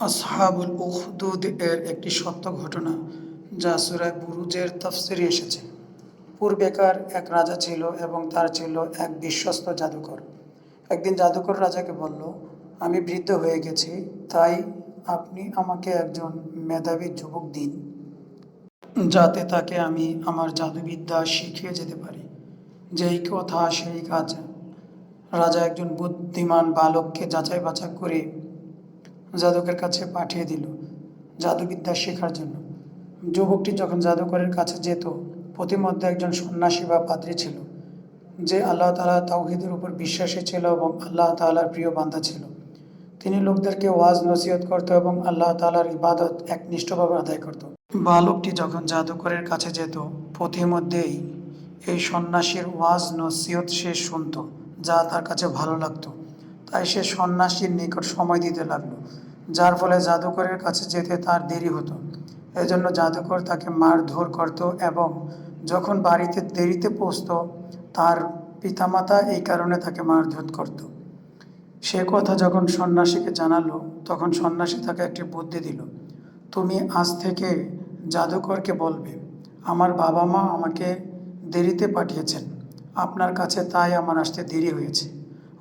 আসহাবুল উখদুদ এর একটি সত্য ঘটনা, যা সুরায় বুরুজের তফসিরে এসেছে। পূর্বেকার এক রাজা ছিল এবং তার ছিল এক বিশ্বস্ত জাদুকর। একদিন জাদুকর রাজাকে বলল, আমি বৃদ্ধ হয়ে গেছি, তাই আপনি আমাকে একজন মেধাবী যুবক দিন, যাতে তাকে আমি আমার জাদুবিদ্যা শিখিয়ে যেতে পারি। যেই কথা সেই কাজ। রাজা একজন বুদ্ধিমান বালককে যাচাই বাছাই করে জাদুকের কাছে পাঠিয়ে দিল জাদুবিদ্যা শেখার জন্য। যুবকটি যখন জাদুকরের কাছে যেত, প্রতিমধ্যে একজন সন্ন্যাসী বা পাদ্রী ছিল, যে আল্লাহ তালা তাওহিদের উপর বিশ্বাসী ছিল এবং আল্লাহ তালার প্রিয় বান্ধা ছিল। তিনি লোকদেরকে ওয়াজ নসিহত করত এবং আল্লাহ তালার ইবাদত একনিষ্ঠভাবে আদায় করত। বালকটি যখন জাদুকরের কাছে যেত পথিমধ্যেই এই সন্ন্যাসীর ওয়াজ নসিহত সে শুনত, যা তার কাছে ভালো লাগতো। তাই সে সন্ন্যাসীর নিকট সময় দিতে লাগল। যার ফলে জাদুকরের কাছে যেতে তার দেরি হতো। এজন্য জাদুকর তাকে মারধর করত এবং যখন বাড়িতে দেরিতে পৌঁছত, তার পিতামাতা এই কারণে তাকে মারধর করত। সে কথা যখন সন্ন্যাসীকে জানালো, তখন সন্ন্যাসী তাকে একটি বুদ্ধি দিল, তুমি আজ থেকে জাদুকরকে বলবে, আমার বাবা মা আমাকে দেরিতে পাঠিয়েছেন, আপনার কাছে তাই আমার আসতে দেরি হয়েছে।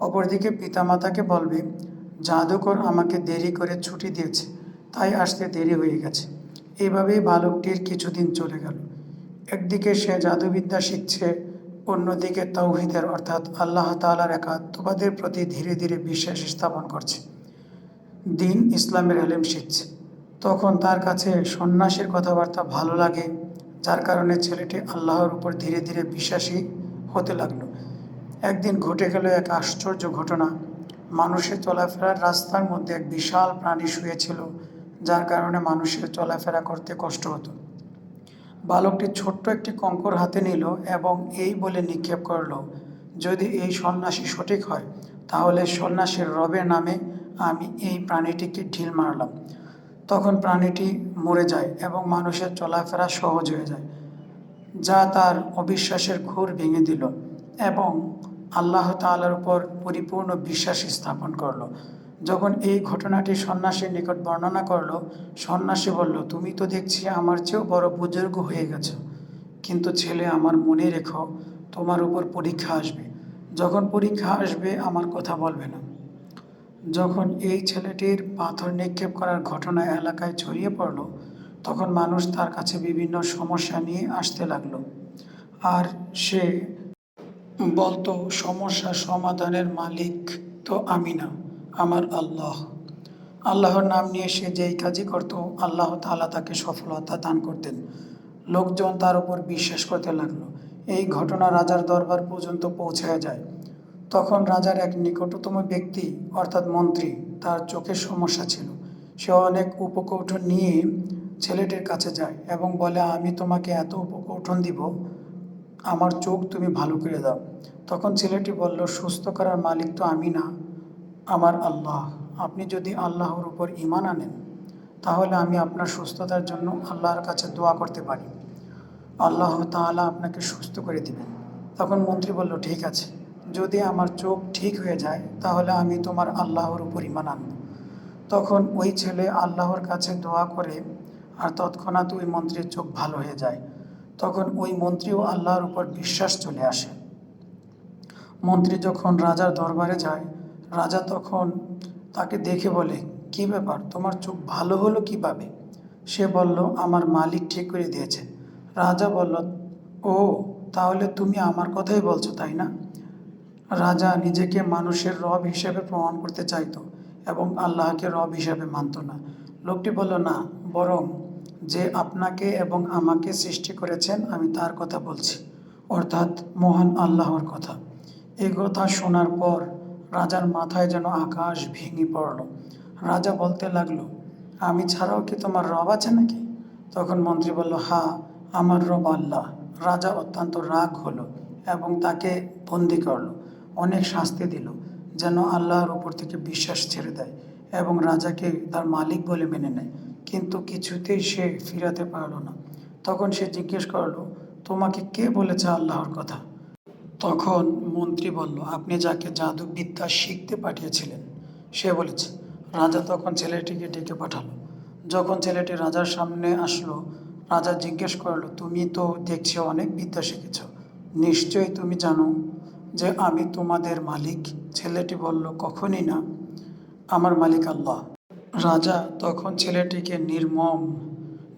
অপরদিকে পিতামাতাকে বলবে জাদুকর আমাকে দেরি করে ছুটি দিয়েছে, তাই আসতে দেরি হয়ে গেছে। এভাবেই বালকটির কিছুদিন চলে গেল। একদিকে সে জাদুবিদ্যা শিখছে, অন্যদিকে তৌহিদের, অর্থাৎ আল্লাহ তালার একাত্মবাদের প্রতি ধীরে ধীরে বিশ্বাস স্থাপন করছে। দিন ইসলামের আলেম শিখছে। তখন তার কাছে সন্ন্যাসীর কথাবার্তা ভালো লাগে, যার কারণে ছেলেটি আল্লাহর উপর ধীরে ধীরে বিশ্বাসী হতে লাগল। একদিন ঘটে গেল এক আশ্চর্য ঘটনা। মানুষের চলাফেরার রাস্তার মধ্যে এক বিশাল প্রাণী শুয়েছিল, যার কারণে মানুষের চলাফেরা করতে কষ্ট হতো। বালকটি ছোট্ট একটি কঙ্কর হাতে নিল এবং এই বলে নিক্ষেপ করল, যদি এই সন্ন্যাসী সঠিক হয়, তাহলে সন্ন্যাসীর রবের নামে আমি এই প্রাণীটিকে ঢিল মারলাম। তখন প্রাণীটি মরে যায় এবং মানুষের চলাফেরা সহজ হয়ে যায়, যা তার অবিশ্বাসের ঘোর ভেঙে দিল এবং আল্লাহ তাআলার উপর পরিপূর্ণ বিশ্বাস স্থাপন করল। যখন এই ঘটনাটি সন্ন্যাসীর নিকট বর্ণনা করল, সন্ন্যাসী বলল, তুমি তো দেখছি আমার চেয়েও বড় বুজুর্গ হয়ে গেছো। কিন্তু ছেলে আমার মনে রেখো, তোমার উপর পরীক্ষা আসবে। যখন পরীক্ষা আসবে, আমার কথা বলবে না। যখন এই ছেলেটির পাথর নিক্ষেপ করার ঘটনা এলাকায় ছড়িয়ে পড়ল, তখন মানুষ তার কাছে বিভিন্ন সমস্যা নিয়ে আসতে লাগল। আর সে বলতো, সমস্যা সমাধানের মালিক তো আমি না, আমার আল্লাহ। আল্লাহর নাম নিয়ে সে যেই কাজই করত, আল্লাহ তাআলা তাকে সফলতা দান করতেন। লোকজন তার উপর বিশ্বাস করতে লাগল। এই ঘটনা রাজার দরবার পর্যন্ত পৌঁছায় যায়। তখন রাজার এক নিকটতম ব্যক্তি, অর্থাৎ মন্ত্রী, তার চোখের সমস্যা ছিল। সে অনেক উপকৌঠন নিয়ে ছেলেটির কাছে যায় এবং বলে, আমি তোমাকে এত উপকৌঠন দিব আমার চোখ তুমি ভালো করে দাও। তখন ছেলেটি বলল, সুস্থ করার মালিক তো আমি না, আমার আল্লাহ। আপনি যদি আল্লাহর উপর ইমান আনেন, তাহলে আমি আপনার সুস্থতার জন্য আল্লাহর কাছে দোয়া করতে পারি। আল্লাহ তাআলা আপনাকে সুস্থ করে দিবেন। তখন মন্ত্রী বলল, ঠিক আছে। যদি আমার চোখ ঠিক হয়ে যায়, তাহলে আমি তোমার আল্লাহর উপর ইমান আনব। তখন ওই ছেলে আল্লাহর কাছে দোয়া করে, আর তৎক্ষণাৎ ওই মন্ত্রীর চোখ ভালো হয়ে যায়। তখন ওই মন্ত্রীও আল্লাহর উপর বিশ্বাস চলে আসে। মন্ত্রী যখন রাজার দরবারে যায়, রাজা তখন তাকে দেখে বলে, কি ব্যাপার, তোমার চোখ ভালো হলো কীভাবে? সে বলল, আমার মালিক ঠিক করে দিয়েছে। রাজা বলল, ও, তাহলে তুমি আমার কথাই বলছো, তাই না? রাজা নিজেকে মানুষের রব হিসেবে প্রমাণ করতে চাইতো এবং আল্লাহকে রব হিসেবে মানত না। লোকটি বলল, না, বরং যে আপনাকে এবং আমাকে সৃষ্টি করেছেন, আমি তার কথা বলছি। অর্থাৎ মহান আল্লাহর কথা। এ কথা শোনার পর রাজার মাথায় যেন আকাশ ভেঙে পড়ল। রাজা বলতে লাগল, আমি ছাড়াও কি তোমার রব আছে নাকি? তখন মন্ত্রী বলল, হা, আমার রব আল্লাহ। রাজা অত্যন্ত রাগ হলো এবং তাকে বন্দি করল। অনেক শাস্তি দিল, যেন আল্লাহর উপর থেকে বিশ্বাস ছেড়ে দেয় এবং রাজাকে তার মালিক বলে মেনে নেয়। কিন্তু কিছুতেই সে ফিরাতে পারল না। তখন সে জিজ্ঞেস করল, তোমাকে কে বলেছে আল্লাহর কথা? তখন মন্ত্রী বলল, আপনি যাকে জাদুবিদ্যা শিখতে পাঠিয়েছিলেন, সে বলেছে। রাজা তখন ছেলেটিকে ডেকে পাঠালো। যখন ছেলেটি রাজার সামনে আসলো, রাজা জিজ্ঞেস করল, তুমি তো দেখছি অনেক বিদ্যা শিখেছ। নিশ্চয়ই তুমি জানো যে আমি তোমাদের মালিক? ছেলেটি বলল, কখনই না। আমার মালিক আল্লাহ। রাজা তখন ছেলেটিকে নির্মম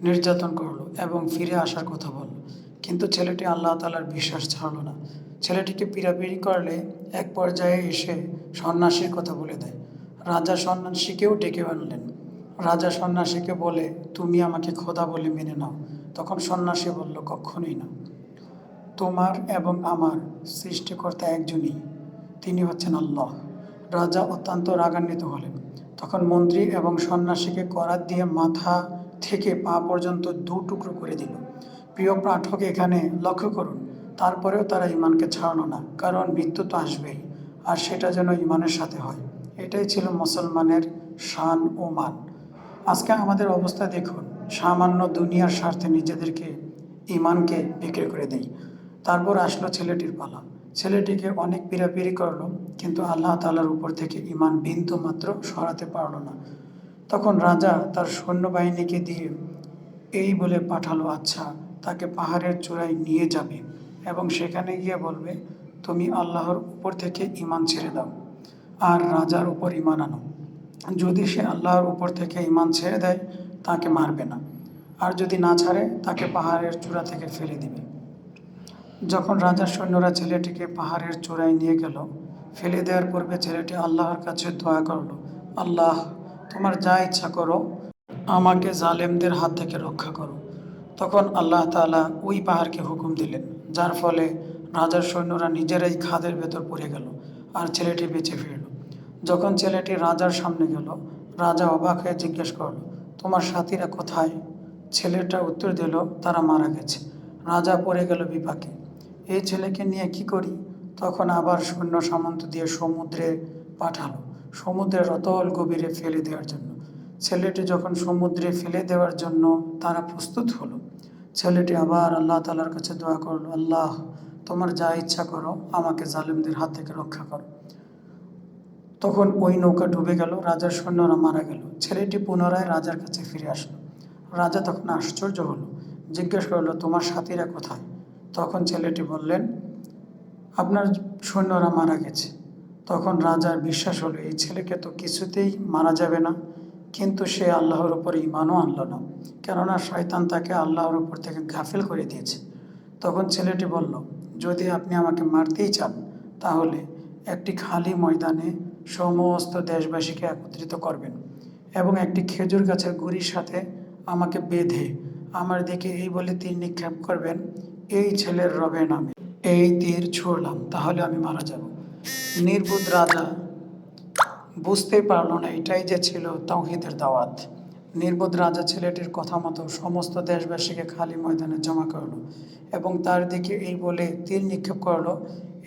নির্যাতন করল এবং ফিরে আসার কথা বলল। কিন্তু ছেলেটি আল্লাহ তালার বিশ্বাস ছাড়লো না। ছেলেটিকে পিড়াপিড়ি করলে এক পর্যায়ে এসে সন্ন্যাসীর কথা বলে দেয়। রাজা সন্ন্যাসীকেও ডেকে আনলেন। রাজা সন্ন্যাসীকে বলে, তুমি আমাকে খোদা বলে মেনে নাও। তখন সন্ন্যাসী বলল কখনোই না। তোমার এবং আমার সৃষ্টিকর্তা একজনই। তিনি হচ্ছেন আল্লাহ। রাজা অত্যন্ত রাগান্বিত হলেন। তখন মন্ত্রী এবং সন্ন্যাসীকে করাত দিয়ে মাথা থেকে পা পর্যন্ত দু টুকরো করে দিল। প্রিয় পাঠক, এখানে লক্ষ্য করুন, তারপরেও তারা ইমানকে ছাড়ানো না, কারণ মৃত্যু তো আসবেই, আর সেটা যেন ইমানের সাথে হয়। এটাই ছিল মুসলমানের শান ও মান। আজকে আমাদের অবস্থা দেখুন, সামান্য দুনিয়ার স্বার্থে নিজেদেরকে ইমানকে বিক্রি করে দেই তারপর আসলো ছেলেটির পালা। ছেলেটিকে অনেক পিড়াপিড়ি করল, কিন্তু আল্লাহ তালার উপর থেকে ইমান বিন্দু মাত্র সরাতে পারল না। তখন রাজা তার সৈন্যবাহিনীকে দিয়ে, এই বলে পাঠালো আচ্ছা তাকে পাহাড়ের চূড়ায় নিয়ে যাবে এবং সেখানে গিয়ে বলবে, তুমি আল্লাহর উপর থেকে ইমান ছেড়ে দাও আর রাজার উপর ইমান আনো। যদি সে আল্লাহর উপর থেকে ইমান ছেড়ে দেয়, তাকে মারবে না। আর যদি না ছাড়ে, তাকে পাহাড়ের চূড়া থেকে ফেলে দিবে। যখন রাজার সৈন্যরা ছেলেটিকে পাহাড়ের চূড়ায় নিয়ে গেল, ফেলে দেওয়ার পূর্বে ছেলেটি আল্লাহর কাছে দোয়া করল, আল্লাহ, তোমার যা ইচ্ছা করো, আমাকে জালেমদের হাত থেকে রক্ষা করো। তখন আল্লাহ তাআলা ওই পাহাড়কে হুকুম দিলেন, যার ফলে রাজার সৈন্যরা নিজেরাই খাদের ভেতর পড়ে গেল আর ছেলেটি বেঁচে ফিরল। যখন ছেলেটি রাজার সামনে গেল, রাজা অবাক হয়ে জিজ্ঞেস করল, তোমার সাথীরা কোথায়? ছেলেটা উত্তর দিল, তারা মারা গেছে। রাজা পড়ে গেল বিপাকে। এই ছেলেকে নিয়ে কি করি? তখন আবার সৈন্য সামন্ত দিয়ে সমুদ্রে পাঠালো। সমুদ্রের অতল গভীরে ফেলে দেওয়ার জন্য। ছেলেটি যখন সমুদ্রে ফেলে দেওয়ার জন্য তারা প্রস্তুত হলো। ছেলেটি আবার আল্লাহ তালার কাছে দোয়া করল, আল্লাহ, তোমার যা ইচ্ছা করো, আমাকে জালিমদের হাত থেকে রক্ষা করো। তখন ওই নৌকা ডুবে গেল, রাজার সৈন্যরা মারা গেল। ছেলেটি পুনরায় রাজার কাছে ফিরে আসলো। রাজা তখন আশ্চর্য হলো, জিজ্ঞেস করল, তোমার সাথীরা কোথায়? তখন ছেলেটি বললেন, আপনার সৈন্যরা মারা গেছে। তখন রাজার বিশ্বাস হলো, এই ছেলেকে তো কিছুতেই মারা যাবে না। কিন্তু সে আল্লাহর উপর ইমানও আনলো না। কেননা শয়তান তাকে আল্লাহর উপর থেকে গাফিল করে দিয়েছে। তখন ছেলেটি বলল, যদি আপনি আমাকে মারতেই চান, তাহলে একটি খালি ময়দানে সমস্ত দেশবাসীকে একত্রিত করবেন এবং একটি খেজুর গাছের গুড়ির সাথে আমাকে বেঁধে আমার দিকে এই বলে তীর নিক্ষেপ করবেন এই ছেলের রবে নামে এই তীর ছুড়লাম, তাহলে আমি মারা যাব। নির্বুধ রাজা বুঝতেই পারল না, এটাই যে ছিল তৌহিদের দাওয়াত। নির্বোধ রাজা ছেলেটির কথা মতো সমস্ত দেশবাসীকে খালি ময়দানে জমা করল এবং তার দিকে এই বলে তীর নিক্ষেপ করল,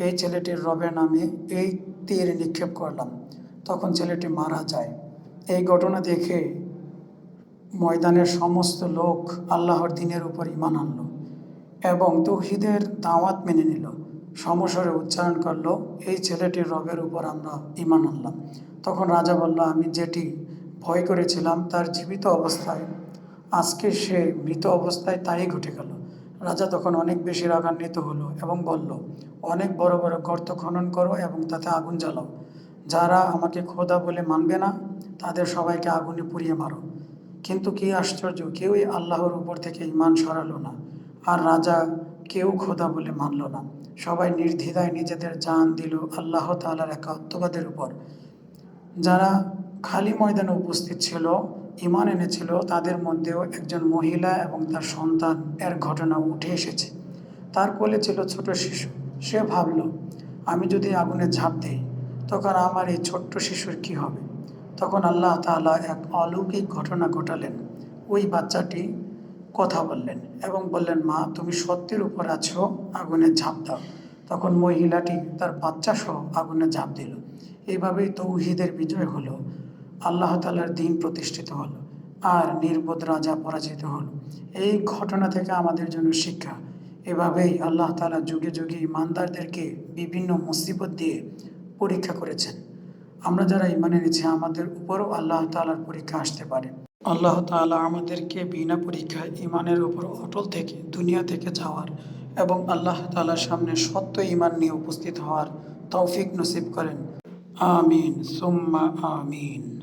এই ছেলেটির রবের নামে এই তীর নিক্ষেপ করলাম। তখন ছেলেটি মারা যায়। এই ঘটনা দেখে ময়দানের সমস্ত লোক আল্লাহর দিনের উপর ইমান আনলো। এবং তৌহিদের দাওয়াত মেনে নিল। সমস্বরে উচ্চারণ করল, এই ছেলেটির রবের উপর আমরা ইমান আনলাম। তখন রাজা বলল, আমি যেটি ভয় করেছিলাম, তার জীবিত অবস্থায়, আজকে সে মৃত অবস্থায় তাই ঘটে গেল। রাজা তখন অনেক বেশি রাগান্বিত হলো এবং বলল, অনেক বড় বড় গর্ত খনন করো এবং তাতে আগুন জ্বালাও। যারা আমাকে খোদা বলে মানবে না, তাদের সবাইকে আগুনে পুড়িয়ে মারো। কিন্তু কি আশ্চর্য, কেউই আল্লাহর উপর থেকে ইমান সরালো না। আর রাজা কেউ খোদা বলে মানল না। সবাই নির্দ্বিধায় নিজেদের জান দিল আল্লাহ তালার একাত্মবাদের উপর। যারা খালি ময়দানে উপস্থিত ছিল ইমান এনেছিল, তাদের মধ্যেও একজন মহিলা এবং তার সন্তান এর ঘটনা উঠে এসেছে। তার কোলে ছিল ছোট শিশু। সে ভাবল, আমি যদি আগুনে ঝাঁপ দিই, তখন আমার এই ছোট্ট শিশুর কি হবে? তখন আল্লাহ তাআলা এক অলৌকিক ঘটনা ঘটালেন। ওই বাচ্চাটি কথা বললেন এবং বললেন, মা, তুমি সত্যের উপর আছো, আগুনে ঝাঁপ দাও। তখন মহিলাটি তার বাচ্চা সহ আগুনে ঝাঁপ দিল। এইভাবেই তৌহিদের বিজয় হলো। আল্লাহ তালার দিন প্রতিষ্ঠিত হলো আর নির্বোধ রাজা পরাজিত হল। এই ঘটনা থেকে আমাদের জন্য শিক্ষা। এভাবেই আল্লাহ তালা যুগে যুগে ইমানদারদেরকে বিভিন্ন মুসিবত দিয়ে পরীক্ষা করেছেন। আমরা যারা ইমান এনেছি, আমাদের উপরও আল্লাহ তালার পরীক্ষা আসতে পারে। আল্লাহ তালা আমাদেরকে বিনা পরীক্ষায় ইমানের উপর অটল থেকে, দুনিয়া থেকে যাওয়ার এবং আল্লাহ তালার সামনে সত্য ইমান নিয়ে উপস্থিত হওয়ার তৌফিক নসিব করেন। আমিন। সুম্মা আমিন।